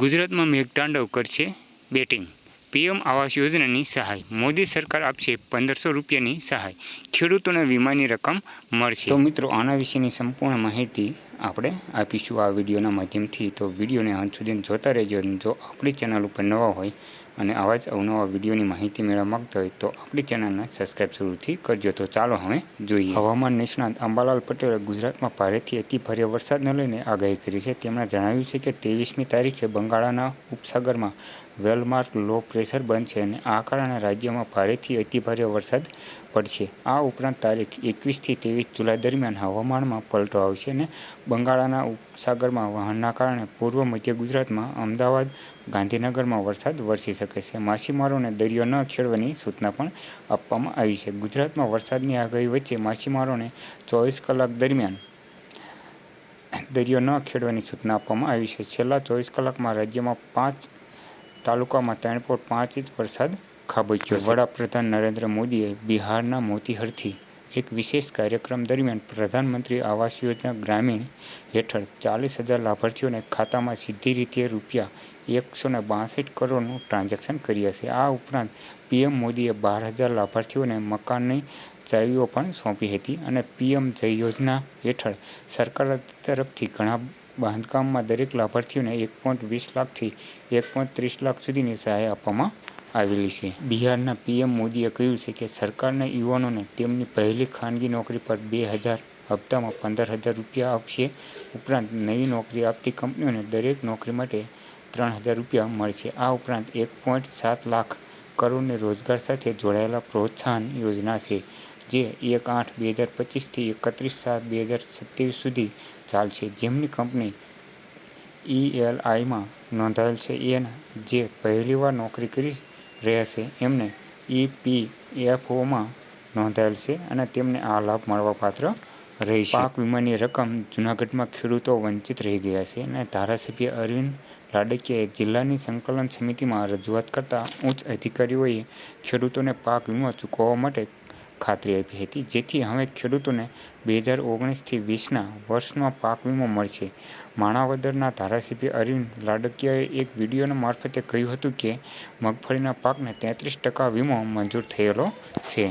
ગુજરાતમાં મેઘતાંડવ કરશે batting. PM આવાસ યોજનાની સહાય. મોદી સરકાર આપશે પંદરસો રૂપિયાની સહાય. ખેડૂતોને વીમાની રકમ મળશે. તો મિત્રો, આના વિશેની સંપૂર્ણ માહિતી આપણે આપીશું આ વિડીયોના માધ્યમથી. તો વિડીયોને અંત સુધી જોતા રહેજો જો આપણી ચેનલ ઉપર નવા હોય અને આવા જ અવનવા વિડીયોની માહિતી મેળવવા માંગતા હોય તો આપણી ચેનલને સબસ્ક્રાઈબ જરૂરથી કરજો. તો ચાલો હવે જોઈએ. હવામાન નિષ્ણાત અંબાલાલ પટેલે ગુજરાતમાં ભારેથી અતિભારે વરસાદને લઈને આગાહી કરી છે. તેમણે જણાવ્યું છે કે ત્રેવીસમી તારીખે બંગાળાના ઉપસાગરમાં વેલમાર્ક લો પ્રેશર બનશે અને આ કારણે રાજ્યમાં ભારેથી અતિભારે વરસાદ પડશે. આ ઉપરાંત તારીખ એકવીસથી ત્રેવીસ જુલાઈ દરમિયાન હવામાનમાં પલટો આવશે અને બંગાળાના ઉપસાગરમાં વહનના કારણે પૂર્વ મધ્ય ગુજરાતમાં અમદાવાદ ગાંધીનગરમાં વરસાદ વરસી શકે છે. માછીમારોને દરિયો ન ખેડવાની સૂચના પણ આપવામાં આવી છે. ગુજરાતમાં વરસાદની આગાહી વચ્ચે માછીમારોને ચોવીસ કલાક દરમિયાન દરિયો ન ખેડવાની સૂચના આપવામાં આવી છે. છેલ્લા ચોવીસ કલાકમાં રાજ્યમાં પાંચ તાલુકામાં ત્રણ પોઈન્ટ પાંચ ઇંચ વરસાદ ખાબક્યો. વડાપ્રધાન નરેન્દ્ર મોદીએ બિહારના મોતીહરથી એક વિશેષ કાર્યક્રમ દરમિયાન પ્રધાનમંત્રી આવાસ યોજના ગ્રામીણ હેઠળ ચાલીસ હજાર લાભાર્થીઓને ખાતામાં સીધી રીતે રૂપિયા એકસો ને બાસઠ કરોડનું ટ્રાન્ઝેક્શન કરી છે આ ઉપરાંત પીએમ મોદીએ બાર હજાર લાભાર્થીઓને મકાનની ચાવીઓ પણ સોંપી હતી અને પીએમ જય યોજના હેઠળ સરકાર તરફથી ઘણા બાંધકામમાં દરેક લાભાર્થીઓને એક પોઈન્ટ વીસ લાખથી એક પોઈન્ટ ત્રીસ લાખ સુધીની સહાય આપવામાં આવેલી છે. બિહારના પીએમ મોદીએ કહ્યું છે કે સરકારના યુવાનોને તેમની પહેલી ખાનગી નોકરી પર બે હજાર હપ્તામાં પંદર હજાર રૂપિયા આપશે. ઉપરાંત નવી નોકરી આપતી કંપનીઓને દરેક નોકરી માટે ત્રણ હજાર રૂપિયા મળશે. આ ઉપરાંત એક પોઈન્ટ સાત લાખ કરોડની રોજગાર સાથે જોડાયેલા પ્રોત્સાહન યોજના છે. જે એક આઠ બે હજાર પચીસથી એકત્રીસ સાત બે હજાર સત્યાવીસ સુધી ચાલશે. જેમની કંપની ઈએલઆઈમાં નોંધાયેલ છે, એના જે પહેલીવાર નોકરી કરી રહ્યા છે એમને ઈપીએફઓમાં નોંધાયેલ છે અને તેમને આ લાભ મળવાપાત્ર રહેશે. પાક વીમાની રકમ જૂનાગઢમાં ખેડૂતો વંચિત રહી ગયા છે અને ધારાસભ્ય અરવિંદ લાડકીયાએ જિલ્લાની સંકલન સમિતિમાં રજૂઆત કરતા ઉચ્ચ અધિકારીઓએ ખેડૂતોને પાક વીમો ચૂકવવા માટે ખાતરી આપી હતી. જેથી હવે ખેડૂતોને બે હજાર ઓગણીસથી વીસના વર્ષમાં પાક વીમો મળશે. માણાવદરના ધારાસભ્ય અરવિંદ લાડકિયાએ એક વિડીયોના મારફતે કહ્યું હતું કે, મગફળીના પાકને તેત્રીસ ટકા વીમો મંજૂર થયેલો છે.